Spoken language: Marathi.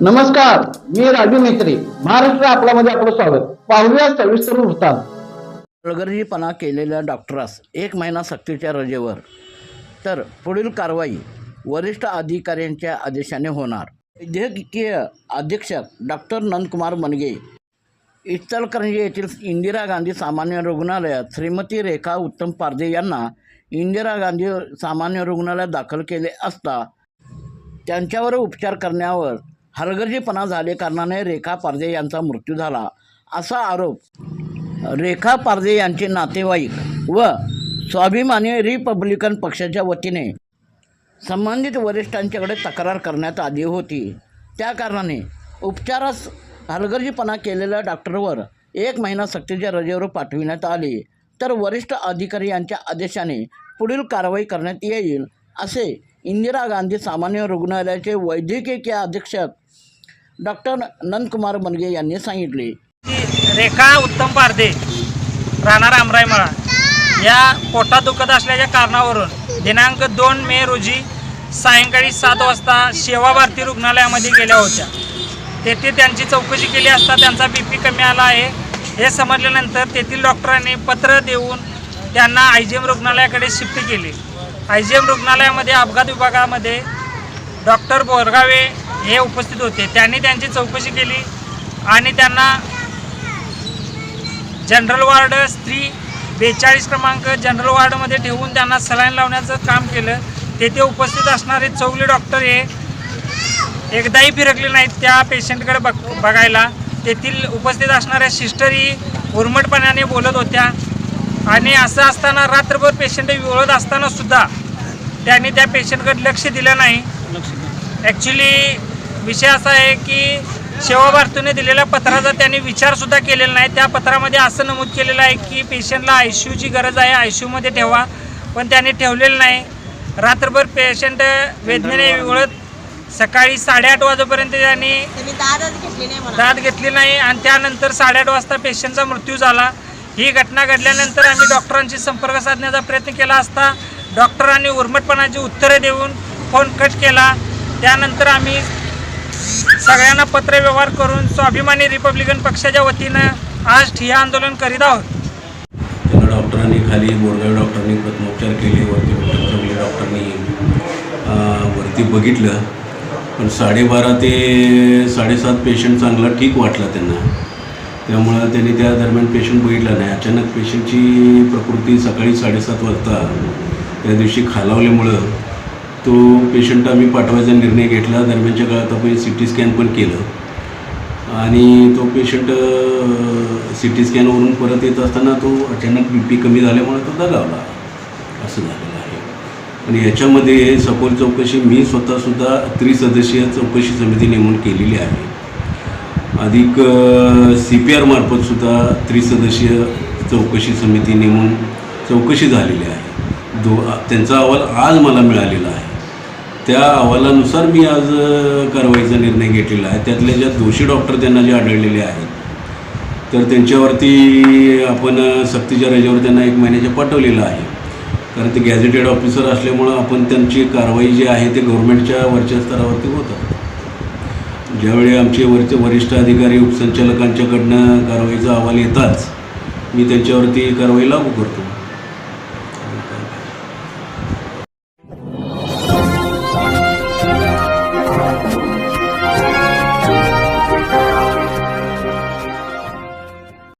नमस्कार मी राजू मेत्री महाराष्ट्र आपल्यामध्ये आपलं स्वागत. पाहूया सविस्तर वृत्तांत. हलगर्जीपणा केलेल्या डॉक्टरास एक महिना सक्तीच्या रजेवर. तर पुढील कारवाई वरिष्ठ अधिकाऱ्यांच्या आदेशाने होणार. वैद्यकीय अधीक्षक डॉक्टर नंदकुमार मनगे इचलकरंजी येथील इंदिरा गांधी सामान्य रुग्णालयात श्रीमती रेखा उत्तम पारदे यांना इंदिरा गांधी सामान्य रुग्णालयात दाखल केले असता त्यांच्यावर उपचार करण्यावर हलगर्जीपणा झाले कारणाने रेखा पारजे यांचा मृत्यू झाला. असा आरोप रेखा पारजे यांचे नातेवाईक व स्वाभिमानी रिपब्लिकन पक्षाच्या वतीने संबंधित वरिष्ठांच्याकडे तक्रार करण्यात आली होती. त्या कारणाने उपचारास हलगर्जीपणा केलेल्या डॉक्टरवर एक महिना सक्तीच्या रजेवर पाठविण्यात आले. तर वरिष्ठ अधिकारी यांच्या आदेशाने पुढील कारवाई करण्यात येईल असे इंदिरा गांधी सामान्य रुग्णालयाचे वैद्यकीय अधीक्षक डॉक्टर नंदकुमार मनगे यांनी सांगितले. ती रेखा उत्तम पारदे राहणार आमराईमळा या पोटात दुखत असल्याच्या कारणावरून दिनांक दोन मे रोजी सायंकाळी सात वाजता सेवा भारती रुग्णालयामध्ये गेल्या होत्या. तेथे त्यांची चौकशी केली असता त्यांचा बी पी कमी आला आहे. हे समजल्यानंतर तेथील डॉक्टरांनी पत्र देऊन त्यांना आय जी एम रुग्णालयाकडे शिफ्ट केले. आय जी एम रुग्णालयामध्ये अपघात विभागामध्ये डॉक्टर बोरगावे हे उपस्थित होते. त्यांनी त्यांची चौकशी केली आणि त्यांना जनरल वार्ड स्त्री बेचाळीस क्रमांक जनरल वार्डमध्ये ठेवून त्यांना सलाईन लावण्याचं काम केलं. तेथे उपस्थित असणारे चौगले डॉक्टर हे एकदाही फिरकले नाहीत त्या पेशंटकडे बघ बघायला. तेथील उपस्थित असणाऱ्या सिस्टरही उर्मटपणाने बोलत होत्या. आणि असं असताना रात्रभर पेशंट विवळत असताना सुद्धा त्यांनी त्या पेशंटकडे लक्ष दिलं नाही. ॲक्च्युली विषय असा आहे की सेवा भारतीने दिलेल्या पत्राचा त्यांनी विचारसुद्धा केलेला नाही. त्या पत्रामध्ये असं नमूद केलेलं आहे की पेशंटला आय सी यूची गरज आहे आय सी यूमध्ये ठेवा पण त्यांनी ठेवलेलं नाही. रात्रभर पेशंट वेदनेने विवळत सकाळी साडेआठ वाजेपर्यंत त्यांनी दाद घेतली नाही आणि त्यानंतर साडेआठ वाजता पेशंटचा मृत्यू झाला. ही घटना घडल्यानंतर आम्ही डॉक्टरांशी संपर्क साधण्याचा प्रयत्न केला असता डॉक्टरांनी उर्मटपणाची उत्तरं देऊन फोन कट केला. त्यानंतर आम्ही सगळ्यांना पत्र व्यवहार करून स्वाभिमानी रिपब्लिकन पक्षाच्या वतीनं आज ठिय्या आंदोलन करीत आहोत. त्यांना डॉक्टरांनी खाली बोरगाव डॉक्टरांनी प्रथमोपचार केले वरती विठ्ठल डॉक्टरनी डॉक्टरांनी वरती बघितलं. पण साडेबारा ते साडेसात पेशंट चांगला ठीक वाटला त्यांना. त्यामुळं त्यांनी त्या दरम्यान पेशंट बघितला नाही. अचानक पेशंटची प्रकृती सकाळी साडेसात वाजता त्या दिवशी खालावल्यामुळं तो पेशंट आम्ही पाठवायचा निर्णय घेतला. दरम्यानच्या काळात आपण सी टी स्कॅन पण केलं. आणि तो पेशंट सी टी स्कॅनवरून परत येत असताना तो अचानक बी पी कमी झाल्यामुळे तो दगावला. असं झालेलं आहे. आणि याच्यामध्ये सखोल चौकशी मी स्वतःसुद्धा त्रिसदस्यीय चौकशी समिती नेमून केलेली आहे. अधिक सी पी आर मार्फतसुद्धा त्रिसदस्यीय चौकशी समिती नेमून चौकशी झालेली आहे. दो त्यांचा अहवाल आज मला मिळालेला आहे. त्या अहवालानुसार मी आज कारवाईचा निर्णय घेतलेला आहे. त्यातले ज्या दोषी डॉक्टर त्यांना जे आढळलेले आहेत तर त्यांच्यावरती आपण सक्तीच्या रजेवर त्यांना एक महिन्याच्या पाठवलेलं आहे. कारण ते गॅझेटेड ऑफिसर असल्यामुळं आपण त्यांची कारवाई जी आहे ते गव्हर्नमेंटच्या वरच्या स्तरावरती होतात ज्यावेळी आमचे वरचे वरिष्ठ अधिकारी उपसंचालकांच्याकडनं कारवाईचा अहवाल येताच मी त्यांच्यावरती कारवाई लागू करतो.